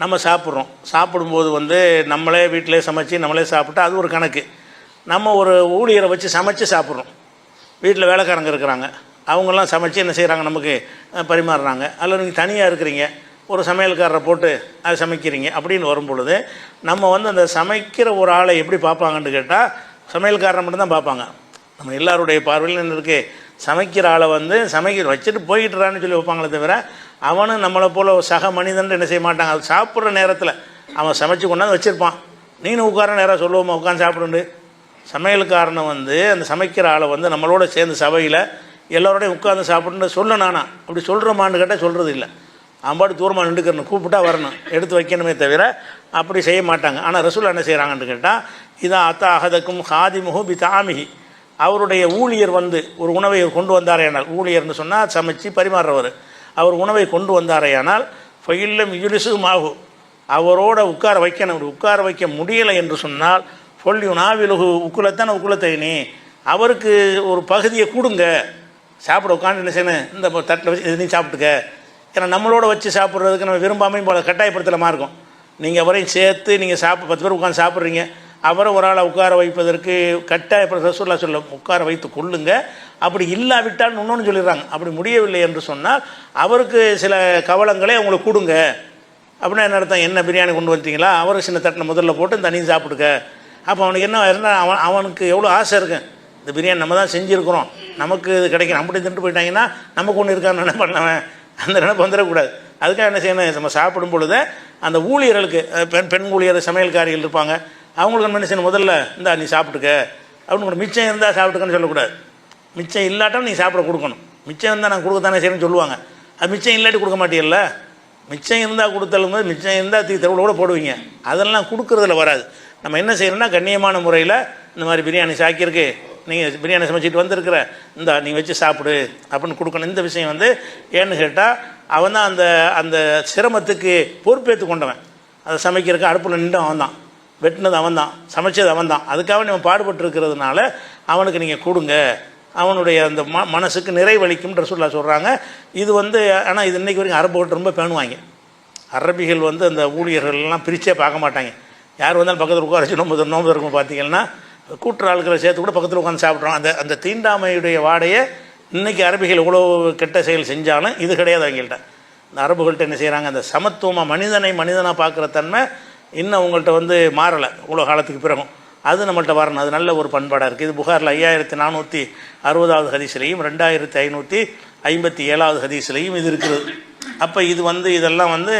நம்ம சாப்பிட்றோம். சாப்பிடும்போது வந்து நம்மளே வீட்டிலே சமைச்சு நம்மளே சாப்பிட்டா அது ஒரு கணக்கு. நம்ம ஒரு ஊழியரை வச்சு சமைச்சு சாப்பிட்றோம். வீட்டில் வேலைக்காரங்க இருக்கிறாங்க. அவங்கெல்லாம் சமைச்சு என்ன செய்கிறாங்க நமக்கு பரிமாறுறாங்க. அல்லது நீங்கள் தனியாக இருக்கிறீங்க. ஒரு சமையல்காரரை போட்டு அதை சமைக்கிறீங்க அப்படின்னு வரும் பொழுது நம்ம வந்து அந்த சமைக்கிற ஒரு ஆளை எப்படி பார்ப்பாங்கன்னு கேட்டால் சமையல்காரரை மட்டும்தான் பார்ப்பாங்க. நம்ம எல்லாருடைய பார்வையில் என்ன இருக்குது சமைக்கிற ஆளை வந்து சமைக்கிற வச்சுட்டு போய்கிட்டுறான்னு சொல்லி வைப்பாங்களே தவிர அவனும் நம்மளை போல் சக மனிதன் என்ன செய்ய மாட்டாங்க அது சாப்பிட்ற நேரத்தில் அவன் சமைச்சு கொண்டாந்து வச்சுருப்பான். நீனும் உட்கார நேரம் சொல்லுவோமா உட்காந்து சாப்பிடுண்டு. சமையல்காரனை வந்து அந்த சமைக்கிற ஆளை வந்து நம்மளோட சேர்ந்து சபையில் எல்லோரோடையும் உட்காந்து சாப்பிடுன்னு சொல்ல நானா. அப்படி சொல்கிறோமான்னு கேட்டால் சொல்கிறது இல்லை. அம்பாடு தூரமாக நின்றுக்கிறணும். கூப்பிட்டா வரணும். எடுத்து வைக்கணுமே தவிர அப்படி செய்ய மாட்டாங்க. ஆனால் ரசூல் என்ன செய்கிறாங்கன்னு கேட்டால் இதான் அத்தா அகதக்கும் ஹாதிமுகு பி தாமிகி அவருடைய ஊழியர் வந்து ஒரு உணவை கொண்டு வந்தாரேயானால் ஊழியர்னு சொன்னால் சமைச்சு பரிமாறுறவர். அவர் உணவை கொண்டு வந்தாரையானால் ஃபைல்லம் இஜுலிசு மாகு அவரோட உட்கார வைக்கணும். அப்படி உட்கார வைக்க முடியலை என்று சொன்னால் சொல்லியும் நாவிலுகு உக்குலத்தான உக்குலத்தை நீ அவருக்கு ஒரு பகுதியை கொடுங்க. சாப்பிட உட்காந்து என்ன செய்யணும்? இந்த தட்டில் வச்சு இது சாப்பிட்டுக்க. ஏன்னா நம்மளோட வச்சு சாப்பிட்றதுக்கு நம்ம விரும்பாமையும் போல கட்டாயப்படுத்தலமாக இருக்கும் நீங்கள் அவரையும் சேர்த்து நீங்கள் சாப்பிட பத்து பேர் உட்காந்து சாப்பிட்றீங்க. அவரை ஒரு ஆளை உட்கார வைப்பதற்கு கட்டாய ரசூல்லா சொல்ல உட்கார வைத்து கொள்ளுங்க. அப்படி இல்லாவிட்டால் இன்னொன்று சொல்லிடுறாங்க. அப்படி முடியவில்லை என்று சொன்னால் அவருக்கு சில கவலங்களே அவங்களுக்கு கொடுங்க. அப்படின்னா என்ன அர்த்தம்? என்ன பிரியாணி கொண்டு வந்தீங்களா அவருக்கு சின்ன தட்டில் முதல்ல போட்டு தனியும் சாப்பிடுங்க. அப்போ அவனுக்கு என்ன இருந்தால் அவன் அவனுக்கு எவ்வளோ ஆசை இருக்கு? இந்த பிரியாணி நம்ம தான் செஞ்சுருக்கிறோம். நமக்கு இது கிடைக்கணும் அப்படி தின்ட்டு போயிட்டாங்கன்னா நமக்கு ஒன்று இருக்கான்னு என்ன பண்ணவன் அந்த நினைப்பு வந்துடக்கூடாது அதுக்காக என்ன செய்யணும்? நம்ம சாப்பிடும் பொழுது அந்த ஊழியர்களுக்கு பெண் பெண் ஊழியர் சமையல்காரிகள் இருப்பாங்க. அவங்களுக்கு என்ன செய்யணும்? முதல்ல இந்தா நீ சாப்பிட்டுக்க. அப்படின்னு கூட மிச்சம் இருந்தால் சாப்பிட்டுக்கன்னு சொல்லக்கூடாது. மிச்சம் இல்லாட்டாலும் நீ சாப்பிட கொடுக்கணும். மிச்சம் இருந்தால் நான் கொடுக்கத்தானே செய்யணும்னு சொல்லுவாங்க. அது மிச்சம் இல்லாட்டி கொடுக்க மாட்டீங்கல்ல மிச்சம் இருந்தால் கொடுத்தாலும் போது மிச்சம் இருந்தால் தீ தெருவில் கூட போடுவீங்க. அதெல்லாம் கொடுக்குறதுல வராது. நம்ம என்ன செய்யணும்னா கண்ணியமான முறையில் இந்த மாதிரி பிரியாணி சாக்கியிருக்கு. நீங்கள் பிரியாணி சமைச்சிட்டு வந்திருக்கிற. இந்த நீ வச்சு சாப்பிடு அப்படின்னு கொடுக்கணும். இந்த விஷயம் வந்து ஏன்னு கேட்டால் அவன் தான் அந்த அந்த சிரமத்துக்கு பொறுப்பேற்று கொண்டவன். அதை சமைக்கிறதுக்கு அடுப்பில் நின்று அவன் தான் வெட்டினது அவன் தான் சமைச்சது அவன் தான் அதுக்காக நம்ம பாடுபட்டுருக்கிறதுனால அவனுக்கு நீங்கள் கொடுங்க. அவனுடைய அந்த ம மனசுக்கு நிறைவளிக்கும்ன்ற சொல்ல சொல்கிறாங்க இது வந்து ஆனால் இது இன்றைக்கி வரைக்கும் அரபுகிட்ட ரொம்ப பேணுவாங்க. அரபிகள் வந்து அந்த ஊழியர்கள்லாம் பிரித்தே பார்க்க மாட்டாங்க. யார் வந்தாலும் பக்கத்தில் உட்கார வச்சு நோம்பு நோம்பு இருக்கும் பார்த்தீங்கன்னா கூட்டுற ஆட்களை சேர்த்து கூட பக்கத்தில் உட்காந்து சாப்பிட்றோம். அந்த அந்த தீண்டாமையுடைய வாடையை இன்னைக்கு அரபிகள் இவ்வளோ கெட்ட செயல் செஞ்சாலும் இது கிடையாது அவங்கள்ட்ட. இந்த அரபுகள்கிட்ட என்ன செய்கிறாங்க அந்த சமத்துவமாக மனிதனை மனிதனாக பார்க்குற தன்மை இன்னும் உங்கள்கிட்ட வந்து மாறலை. இவ்வளோ காலத்துக்கு பிறகும். அது நம்மள்ட்ட வரணும். அது நல்ல ஒரு பண்பாடாக இருக்குது இது புகாரில் ஐயாயிரத்தி நானூற்றி அறுபதாவது ஹதீஸ்லேயும் ரெண்டாயிரத்தி ஐநூற்றி ஐம்பத்தி ஏழாவது ஹதீஸ்லேயும் இது இருக்குது அப்போ இது வந்து இதெல்லாம் வந்து